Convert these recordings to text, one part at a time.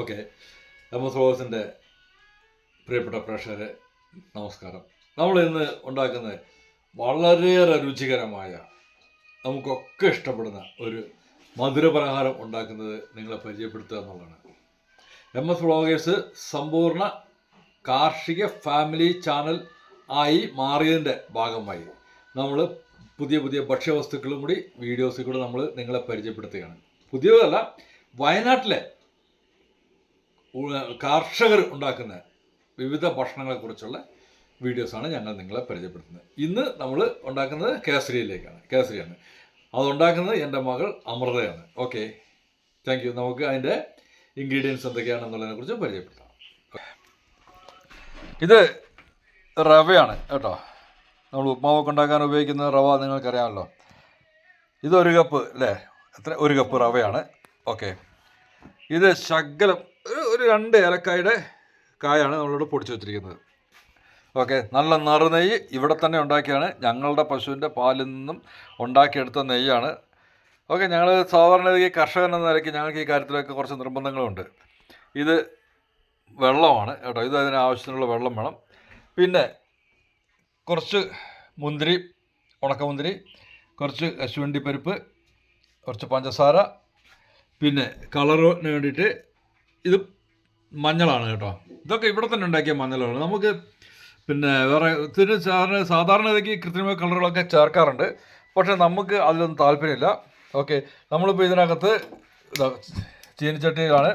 Okay. S റോസിന്റെ പ്രിയപ്പെട്ട പ്രേക്ഷകരെ നമസ്കാരം. നമ്മൾ ഇന്ന് ഉണ്ടാക്കുന്ന വളരെയേറെ രുചികരമായ നമുക്കൊക്കെ ഇഷ്ടപ്പെടുന്ന ഒരു മധുരപലഹാരം ഉണ്ടാക്കുന്നത് നിങ്ങളെ പരിചയപ്പെടുത്തുക എന്നുള്ളതാണ്. എം എസ് വ്ളോഗേഴ്സ് സമ്പൂർണ കാർഷിക ഫാമിലി ചാനൽ ആയി മാറിയതിന്റെ ഭാഗമായി നമ്മൾ പുതിയ പുതിയ ഭക്ഷ്യവസ്തുക്കളും കൂടി വീഡിയോസിൽ കൂടി നമ്മൾ നിങ്ങളെ പരിചയപ്പെടുത്തുകയാണ്. പുതിയതല്ല വയനാട്ടിലെ കർഷകർ ഉണ്ടാക്കുന്ന വിവിധ ഭക്ഷണങ്ങളെക്കുറിച്ചുള്ള വീഡിയോസാണ് ഞങ്ങൾ നിങ്ങളെ പരിചയപ്പെടുത്തുന്നത്. ഇന്ന് നമ്മൾ ഉണ്ടാക്കുന്നത് കേസരിയിലേക്കാണ്. കേസരിയാണ്. അതുണ്ടാക്കുന്നത് എന്റെ മകൾ അമൃതയാണ്. ഓക്കെ. താങ്ക് യു നമുക്ക് അതിന്റെ ഇൻഗ്രീഡിയൻസ് എന്തൊക്കെയാണെന്നുള്ളതിനെ കുറിച്ച് പരിചയപ്പെടുത്താം. ഇത് റവയാണ് കേട്ടോ. നമ്മൾ ഉപ്മാവൊക്കെ ഉണ്ടാക്കാൻ ഉപയോഗിക്കുന്ന റവ നിങ്ങൾക്കറിയാമല്ലോ. ഇതൊരു കപ്പ് അല്ലേ? എത്ര ഒരു കപ്പ് റവയാണ്. ഓക്കെ. ഇത് ശകലം ഒരു- രണ്ട് ഏലക്കായുടെ കായാണ് നമ്മളിവിടെ പൊടിച്ചു വെച്ചിരിക്കുന്നത്. ഓക്കെ നല്ല നറുനെയ്യ് ഇവിടെ തന്നെ ഉണ്ടാക്കിയാണ്. ഞങ്ങളുടെ പശുവിന്റെ പാലിൽ നിന്നും ഉണ്ടാക്കിയെടുത്ത നെയ്യാണ്. ഓക്കെ ഞങ്ങൾ സാധാരണ ഈ കർഷകൻ എന്ന നിലയ്ക്ക് ഞങ്ങൾക്ക് ഈ കാര്യത്തിലൊക്കെ കുറച്ച് നിർബന്ധങ്ങളുണ്ട്. ഇത് വെള്ളമാണ് കേട്ടോ. ഇത് അതിന് ആവശ്യത്തിനുള്ള വെള്ളം വേണം. പിന്നെ കുറച്ച് മുന്തിരി ഉണക്കമുന്തിരി കുറച്ച് കശുവണ്ടി പരിപ്പ് കുറച്ച് പഞ്ചസാര പിന്നെ കളറിന് വേണ്ടിയിട്ട് ഇത് മഞ്ഞളാണ് കേട്ടോ. ഇതൊക്കെ ഇവിടെ തന്നെ ഉണ്ടാക്കിയ മഞ്ഞളാണ് നമുക്ക് പിന്നെ വേറെ ഇതിന് സാധാരണ സാധാരണഗതിക്ക് കൃത്രിമ കളറുകളൊക്കെ ചേർക്കാറുണ്ട്. പക്ഷേ നമുക്ക് അതിലൊന്നും താല്പര്യമില്ല. ഓക്കെ നമ്മളിപ്പോൾ ഇതിനകത്ത് ഇതാ ചീനിച്ചട്ടിയിലാണ്.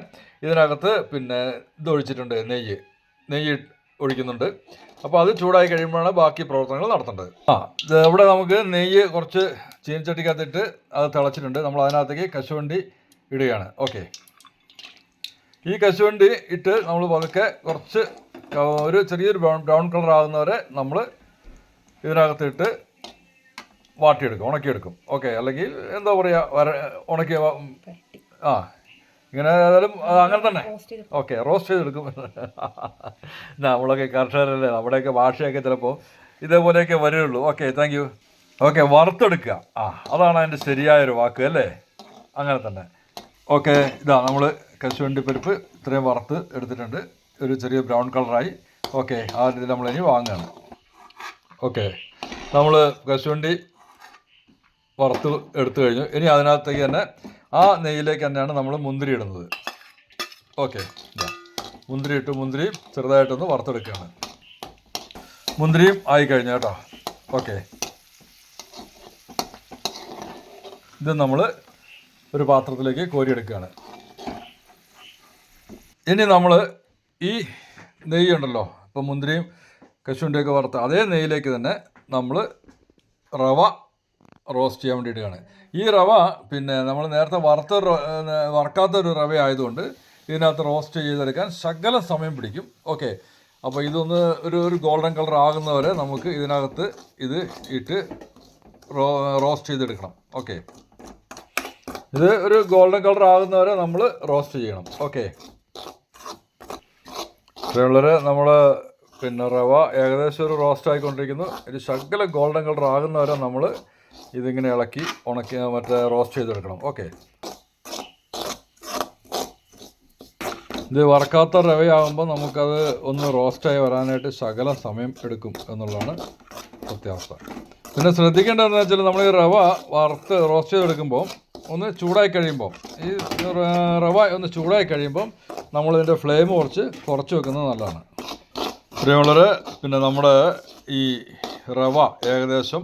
ഇതിനകത്ത് പിന്നെ ഇത് ഒഴിച്ചിട്ടുണ്ട് നെയ്യ്. നെയ്യ് ഒഴിക്കുന്നുണ്ട്. അപ്പോൾ അത് ചൂടായി കഴിയുമ്പോഴാണ് ബാക്കി പ്രവർത്തനങ്ങൾ നടത്തേണ്ടത്. ആ ഇവിടെ നമുക്ക് നെയ്യ് കുറച്ച് ചീനിച്ചട്ടിക്കകത്തിട്ട് അത് തിളച്ചിട്ടുണ്ട്. നമ്മൾ അതിനകത്തേക്ക് കശുവണ്ടി ഇടുകയാണ്. ഓക്കെ. ഈ കശുവണ്ടി ഇട്ട് നമ്മൾ പതുക്കെ കുറച്ച് ഒരു ചെറിയൊരു ബ്രൗൺ ബ്രൗൺ കളർ ആകുന്നവരെ നമ്മൾ ഇതിനകത്തിട്ട് വാട്ടിയെടുക്കും ഉണക്കിയെടുക്കും. ഓക്കെ അല്ലെങ്കിൽ എന്താ പറയുക വര ഉണക്കിയ ആ ഇങ്ങനെ ഏതായാലും അങ്ങനെ തന്നെ. ഓക്കെ റോസ്റ്റ് ചെയ്തെടുക്കും. നമ്മളൊക്കെ കർഷകരല്ലേ നമ്മുടെയൊക്കെ ഭാഷയൊക്കെ ചിലപ്പോൾ ഇതേപോലെയൊക്കെ വരുള്ളൂ. ഓക്കെ താങ്ക് യു ഓക്കെ വറുത്തെടുക്കുക. ആ അതാണ് അതിന്റെ ശരിയായൊരു വാക്ക് അല്ലേ? അങ്ങനെ തന്നെ. ഓക്കെ ഇതാ നമ്മൾ കശുവണ്ടി പരിപ്പ് ഇത്രയും വറുത്ത് എടുത്തിട്ടുണ്ട്. ഒരു ചെറിയ ബ്രൗൺ കളറായി. ഓക്കെ ആ രീതിയിൽ നമ്മൾ ഇനി വാങ്ങുകയാണ് ഓക്കെ നമ്മൾ കശുവണ്ടി വറുത്ത് എടുത്തു കഴിഞ്ഞു. ഇനി അതിനകത്തേക്ക് തന്നെ ആ നെയ്യിലേക്ക് തന്നെയാണ് നമ്മൾ മുന്തിരി ഇടുന്നത്. ഓക്കെ മുന്തിരി ഇട്ട് മുന്തിരി ചെറുതായിട്ടൊന്ന് വറുത്തെടുക്കുകയാണ്. മുന്തിരിയും ആയി കഴിഞ്ഞു കേട്ടോ. ഓക്കെ. ഇത് നമ്മൾ ഒരു പാത്രത്തിലേക്ക് കോരിയെടുക്കുകയാണ്. ഇനി നമ്മൾ ഈ നെയ്യ് ഉണ്ടല്ലോ ഇപ്പം മുന്തിരിയും കശുവിന്റെയൊക്കെ വറുത്ത അതേ നെയ്യിലേക്ക് തന്നെ നമ്മൾ റവ റോസ്റ്റ് ചെയ്യാൻ വേണ്ടിയിട്ടാണ് ഈ റവ പിന്നെ നമ്മൾ നേരത്തെ വറുത്ത വറക്കാത്തൊരു റവ ആയതുകൊണ്ട് ഇതിനകത്ത് റോസ്റ്റ് ചെയ്തെടുക്കാൻ ശകല സമയം പിടിക്കും. ഓക്കെ. അപ്പോൾ ഇതൊന്ന് ഒരു ഒരു ഗോൾഡൻ കളർ ആകുന്നവരെ നമുക്ക് ഇതിനകത്ത് ഇത് ഇട്ട് റോസ്റ്റ് ചെയ്തെടുക്കണം. ഓക്കെ. ഇത് ഒരു ഗോൾഡൻ കളർ ആകുന്നവരെ നമ്മൾ റോസ്റ്റ് ചെയ്യണം. ഓക്കെ ഇത്രയുള്ളവരെ നമ്മൾ പിന്നെ റവ ഏകദേശം ഒരു റോസ്റ്റ് ആയിക്കൊണ്ടിരിക്കുന്നു. ഒരു ശകല ഗോൾഡൻ കളർ ആകുന്നവരെ നമ്മൾ ഇതിങ്ങനെ ഇളക്കി ഉണക്കി മറ്റേ റോസ്റ്റ് ചെയ്തെടുക്കണം. ഓക്കെ ഇത് വറക്കാത്ത റവയാകുമ്പോൾ നമുക്കത് ഒന്ന് റോസ്റ്റായി വരാനായിട്ട് ശകല സമയം എടുക്കും എന്നുള്ളതാണ് സത്യാവസ്ഥ പിന്നെ ശ്രദ്ധിക്കേണ്ടതെന്ന് വെച്ചാൽ നമ്മൾ ഈ റവ വറുത്ത് റോസ്റ്റ് ചെയ്തെടുക്കുമ്പോൾ ഒന്ന് ചൂടായി കഴിയുമ്പോൾ ഈ റവ ഒന്ന് ചൂടായി കഴിയുമ്പം നമ്മളിതിന്റെ ഫ്ലെയിം കുറച്ച് കുറച്ച് വെക്കുന്നത് നല്ലതാണ്. പ്രിയമുള്ളവർ പിന്നെ നമ്മുടെ ഈ റവ ഏകദേശം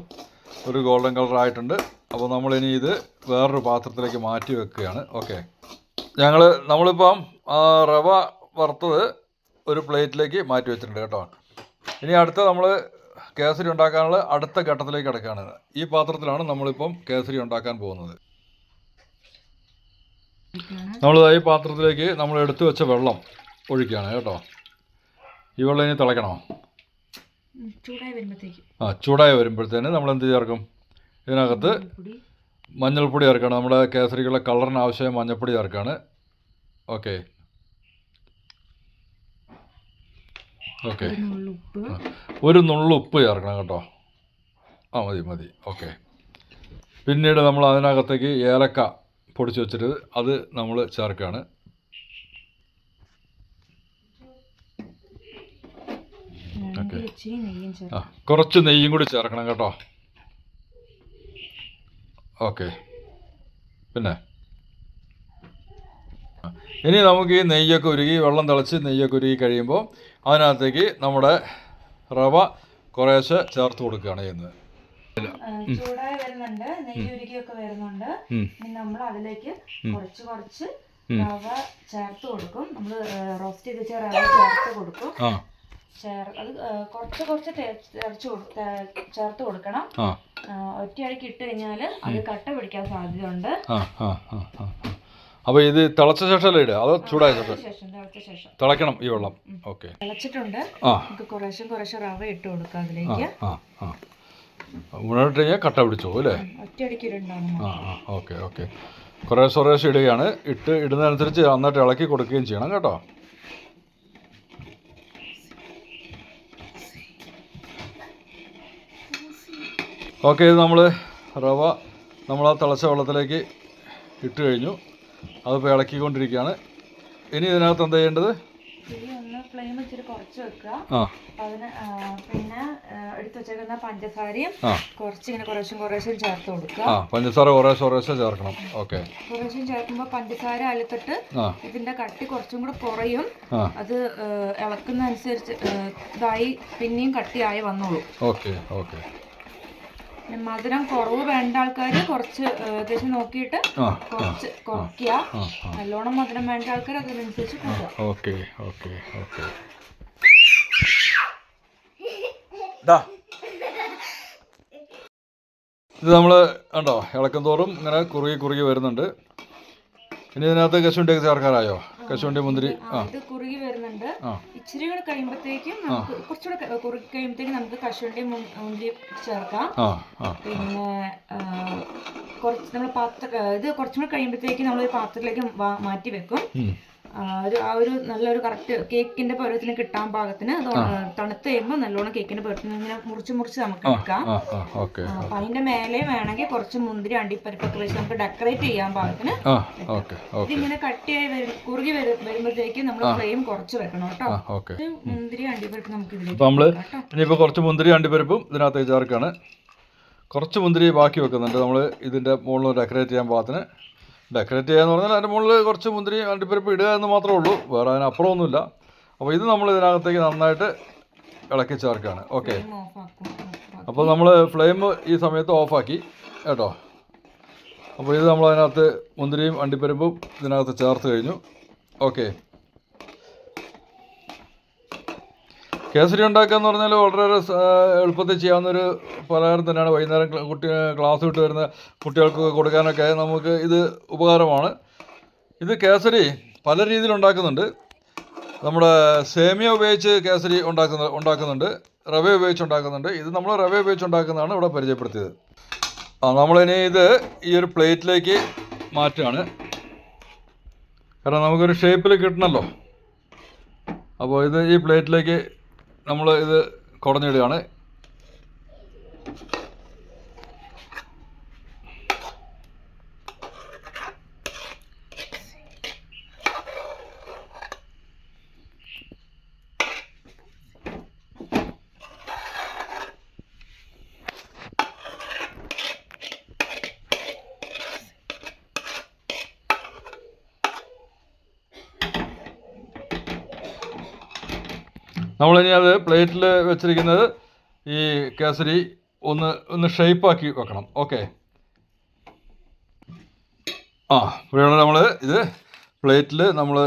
ഒരു ഗോൾഡൻ കളറായിട്ടുണ്ട് അപ്പോൾ നമ്മളിനി ഇത് വേറൊരു പാത്രത്തിലേക്ക് മാറ്റി വെക്കുകയാണ്. ഓക്കെ. ഞങ്ങൾ നമ്മളിപ്പം റവ വറുത്തത് ഒരു പ്ലേറ്റിലേക്ക് മാറ്റി വെച്ചിട്ടുണ്ട് കേട്ടോ. ഇനി അടുത്ത നമ്മൾ കേസരി ഉണ്ടാക്കാനുള്ള അടുത്ത ഘട്ടത്തിലേക്ക് കിടക്കുകയാണ്. ഈ പാത്രത്തിലാണ് നമ്മളിപ്പം കേസരി ഉണ്ടാക്കാൻ പോകുന്നത്. നമ്മൾ ഈ പാത്രത്തിലേക്ക് നമ്മൾ എടുത്തു വെച്ച വെള്ളം ഒഴിക്കുകയാണ് കേട്ടോ. ഈ വെള്ളം ഇനി തിളയ്ക്കണോ ആ ചൂടായി വരുമ്പോഴത്തേന് നമ്മൾ എന്ത് ചേർക്കും? ഇതിനകത്ത് മഞ്ഞൾപ്പൊടി. ചേർക്കണം. നമ്മുടെ കേസരിക്കുള്ള കളറിന് ആവശ്യമായ മഞ്ഞൾപ്പൊടി ചേർക്കാണ്. ഓക്കെ. ഓക്കെ. ഒരു നുള്ളു ഉപ്പ്. ഒരു നുള്ളു ഉപ്പ് ചേർക്കണം കേട്ടോ. ആ മതി മതി. ഓക്കെ. പിന്നീട് നമ്മൾ അതിനകത്തേക്ക് ഏലക്ക പൊടിച്ചു വെച്ചിട്ട് അത് നമ്മൾ ചേർക്കുകയാണ് ആ കുറച്ച് നെയ്യും കൂടി ചേർക്കണം കേട്ടോ. ഓക്കെ. പിന്നെ? ഇനി നമുക്ക് ഈ നെയ്യൊക്കെ ഉരുകി വെള്ളം തിളച്ച് നെയ്യൊക്കെ ഉരുകി കഴിയുമ്പോൾ അതിനകത്തേക്ക് നമ്മുടെ റവ കുറേശ്ശെ ചേർത്ത് കൊടുക്കുകയാണ് ചെയ്യുന്നത്. ചൂടായി വരുന്നുണ്ട്. നെയ്യ് ഉരുകിയൊക്കെ വരുന്നുണ്ട്. ഇനി നമ്മൾ അതിലേക്ക് കുറച്ച് കുറച്ച് റവ ചേർത്ത് കൊടുക്കും. നമ്മൾ റോസ്റ്റ് ചെയ്ത് വെച്ച റവ ചേർത്ത് കൊടുക്കും. അത് കുറച്ച് കുറച്ച് തേ- ചേർച്ച് കൊടു- തേ- ചേർത്ത് കൊടുക്കണം. ഒറ്റയടിക്ക് ഇട്ട് കഴിഞ്ഞാൽ അത് കട്ട പിടിക്കാൻ സാധ്യതയുണ്ട്. അപ്പോൾ ഇത് തിളച്ച ശേഷം ഇടുക? അതോ ചൂടായ ശേഷം? തിളക്കണം ഈ വെള്ളം. ഓക്കെ. തിളച്ചിട്ടുണ്ട്. നമുക്ക് കുറേശ്ശെ കുറേശ്ശെ റവ ഇട്ട് കൊടുക്കാം അതിലേക്ക്. മുന്നോട്ട് കഴിഞ്ഞാൽ കട്ട പിടിച്ചു പോകും അല്ലേ? ആ ആ ഓക്കെ ഓക്കെ. കുറേ കുറേശ്ശെ ഇടുകയാണ്. ഇട്ട് ഇടുന്നതനുസരിച്ച് നന്നായിട്ട് ഇളക്കി കൊടുക്കുകയും ചെയ്യണം കേട്ടോ. ഓക്കെ ഇത് നമ്മൾ റവ നമ്മൾ ആ തിളച്ച വെള്ളത്തിലേക്ക് ഇട്ട് കഴിഞ്ഞു. അതിപ്പോൾ ഇളക്കിക്കൊണ്ടിരിക്കുകയാണ്. ഇനി ഇതിനകത്ത് എന്താ ചെയ്യേണ്ടത്? ഫ്ലെയിം ഇച്ചിരി കുറച്ച് വെക്കുക. അതിന് പിന്നെ എടുത്തു വെച്ചേക്കുന്ന പഞ്ചസാരയും കുറച്ച് ഇങ്ങനെ കുറേശ്ശും കുറേശ്ശും ചേർത്ത് കൊടുക്കുക. പഞ്ചസാര കുറേശ്ശെ കുറേശ്ശെ ചേർക്കണം. ഓക്കെ. കുറേശ്ശും ചേർക്കുമ്പോൾ പഞ്ചസാര അലുത്തിട്ട് ഇതിന്റെ കട്ടി കുറച്ചും കൂടെ കുറയും. അത് ഇളക്കുന്ന ആ, ഇതായി പിന്നെയും കട്ടിയായി വന്നോളൂ. Okay okay. മധുരം കുറവ് വേണ്ട ആൾക്കാർ കുറച്ച് ഏകദേശം അത്യാവശ്യം നോക്കിയിട്ട് കുറച്ച് കുറയ്ക്കുക. നല്ലോണം മധുരം വേണ്ട ആൾക്കാർ അതിനനുസരിച്ച് കൂടുക ഓക്കെ ഓക്കെ ഓക്കെ. ഇത് നമ്മൾ കണ്ടോ ഇളക്കും തോറും ഇങ്ങനെ കുറുകി കുറുകി വരുന്നുണ്ട്. ഇനി ഇതിനകത്ത് കശുണ്ടേക്ക് ചേർക്കാറായോ? കശുവണ്ടി മുന്തിരി. ഇത് കുറുകി വരുന്നുണ്ട്. ഇച്ചിരി കൂടെ കഴിയുമ്പോഴത്തേക്കും നമുക്ക് കുറച്ചുകൂടെ കുറുകി കഴിയുമ്പോഴത്തേക്കും നമുക്ക് കശുവണ്ടി മുന്തിരി ചേർക്കാം. പിന്നെ കുറച്ച് നമ്മൾ പാത്ര ഇത് കുറച്ചും കൂടെ കഴിയുമ്പോഴത്തേക്കും നമ്മൾ പാത്രത്തിലേക്ക് മാറ്റി വെക്കും. ഒരു ആ ഒരു നല്ലൊരു കറക്റ്റ് കേക്കിന്റെ പരുവത്തിന് കിട്ടാൻ പാകത്തിന് അത് തണുത്ത് കഴിയുമ്പോൾ നല്ലോണം കേക്കിന്റെ പരുവത്തിന് ഇങ്ങനെ മുറിച്ച് മുറിച്ച് നമുക്ക് എടുക്കാം. അപ്പൊ അതിന്റെ മേലെ വേണമെങ്കിൽ കുറച്ച് മുന്തിരി അണ്ടിപ്പരിപ്പൊക്കെ വെച്ച് നമുക്ക് ഡെക്കറേറ്റ് ചെയ്യാൻ പാകത്തിന് ഇതിങ്ങനെ കട്ടിയായി വരും കുറുകി വരുമ്പോഴത്തേക്ക് നമ്മൾ ഫ്ലെയിം കുറച്ച് വെക്കണം കേട്ടോ. മുന്തിരി അണ്ടിപ്പരിപ്പ് നമുക്ക് ഇതിലേക്ക് നമ്മൾ കേട്ടോ കുറച്ച് മുന്തിരി അണ്ടിപ്പരിപ്പും ഇതിനകത്ത് ചേർക്കാണ്. കുറച്ച് മുന്തിരി ബാക്കി വെക്കുന്നുണ്ട്. നമ്മൾ ഇതിന്റെ മുകളിൽ ഡെക്കറേറ്റ് ചെയ്യാൻ പാകത്തിന് ഡെക്കറേറ്റ് ചെയ്യാന്ന് പറഞ്ഞാൽ അതിന്റെ മുകളിൽ കുറച്ച് മുന്തിരി അണ്ടിപ്പരിപ്പ് ഇടുക എന്ന് മാത്രമേ ഉള്ളൂ. വേറെ അതിനപ്പുറമൊന്നുമില്ല അപ്പോൾ ഇത് നമ്മൾ ഇതിനകത്തേക്ക് നന്നായിട്ട് ഇളക്കി ചേർക്കുകയാണ്. ഓക്കെ. അപ്പോൾ നമ്മൾ ഫ്ലെയിം ഈ സമയത്ത് ഓഫാക്കി കേട്ടോ? അപ്പോൾ ഇത് നമ്മൾ അതിനകത്ത് മുന്തിരിയും അണ്ടിപ്പരിപ്പും ഇതിനകത്ത് ചേർത്ത് കഴിഞ്ഞു. ഓക്കെ കേസരി ഉണ്ടാക്കുക എന്ന് പറഞ്ഞാൽ വളരെ എളുപ്പത്തിൽ ചെയ്യാവുന്നൊരു പലഹാരം തന്നെയാണ്. വൈകുന്നേരം കുട്ടി ക്ലാസ് വിട്ട് വരുന്ന കുട്ടികൾക്ക് കൊടുക്കാനൊക്കെ നമുക്ക് ഇത് ഉപകാരമാണ്. ഇത് കേസരി പല രീതിയിൽ ഉണ്ടാക്കുന്നുണ്ട്. നമ്മുടെ സേമിയ ഉപയോഗിച്ച് കേസരി ഉണ്ടാക്കുന്ന ഉണ്ടാക്കുന്നുണ്ട്. റവ ഉപയോഗിച്ച് ഉണ്ടാക്കുന്നുണ്ട്. ഇത് നമ്മൾ റവ ഉപയോഗിച്ച് ഉണ്ടാക്കുന്നതാണ് ഇവിടെ പരിചയപ്പെടുത്തിയത്. ആ നമ്മളിനി ഇത് ഈ ഒരു പ്ലേറ്റിലേക്ക് മാറ്റുകയാണ്. കാരണം നമുക്കൊരു ഷേപ്പിൽ കിട്ടണമല്ലോ അപ്പോൾ ഇത് ഈ പ്ലേറ്റിലേക്ക് നമ്മൾ ഇത് കുടഞ്ഞിടുകയാണ്. നമ്മളിനി അത് പ്ലേറ്റിൽ വെച്ചിരിക്കുന്നത് ഈ കേസരി ഒന്ന് ഒന്ന് ഷേപ്പാക്കി വെക്കണം. ഓക്കെ. ആ ഇവിടെയാണ് നമ്മൾ ഇത് പ്ലേറ്റിൽ നമ്മൾ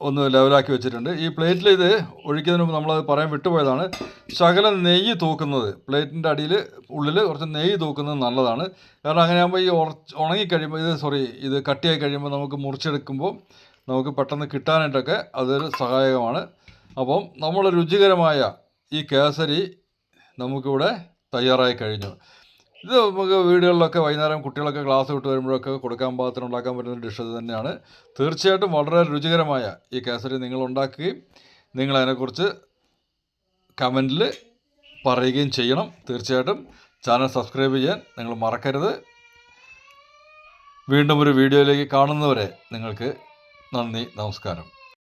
ഒന്ന് ലെവലാക്കി വെച്ചിട്ടുണ്ട്. ഈ പ്ലേറ്റിൽ ഇത് ഒഴിക്കുന്നതിന് മുമ്പ് നമ്മളത് പറയാൻ വിട്ടുപോയതാണ്. ശകലം നെയ്യ് തൂക്കുന്നത് പ്ലേറ്റിന്റെ അടിയിൽ ഉള്ളിൽ കുറച്ച് നെയ്യ് തൂക്കുന്നത് നല്ലതാണ്. കാരണം അങ്ങനെയാകുമ്പോൾ ഈ ഉറച്ച് ഉണങ്ങിക്കഴിയുമ്പോൾ ഇത് സോറി ഇത് കട്ടിയായി കഴിയുമ്പോൾ നമുക്ക് മുറിച്ചെടുക്കുമ്പോൾ നമുക്ക് പെട്ടെന്ന് കിട്ടാനായിട്ടൊക്കെ അതൊരു സഹായകമാണ്. അപ്പം നമ്മൾ രുചികരമായ ഈ കേസരി നമുക്കിവിടെ തയ്യാറായി കഴിഞ്ഞു. ഇത് നമുക്ക് വീടുകളിലൊക്കെ വൈകുന്നേരം കുട്ടികളൊക്കെ ക്ലാസ് വിട്ട് വരുമ്പോഴൊക്കെ കൊടുക്കാൻ പാകത്തിന് ഉണ്ടാക്കാൻ പറ്റുന്ന ഡിഷ് തന്നെയാണ്. തീർച്ചയായിട്ടും വളരെ രുചികരമായ ഈ കേസരി നിങ്ങൾ ഉണ്ടാക്കുകയും നിങ്ങൾ അതിനെക്കുറിച്ച് കമന്റിൽ പറയുകയും ചെയ്യണം. തീർച്ചയായിട്ടും ചാനൽ സബ്സ്ക്രൈബ് ചെയ്യാൻ നിങ്ങൾ മറക്കരുത്. വീണ്ടും ഒരു വീഡിയോയിലേക്ക് കാണുന്നവരെ നിങ്ങൾക്ക് നന്ദി നമസ്കാരം.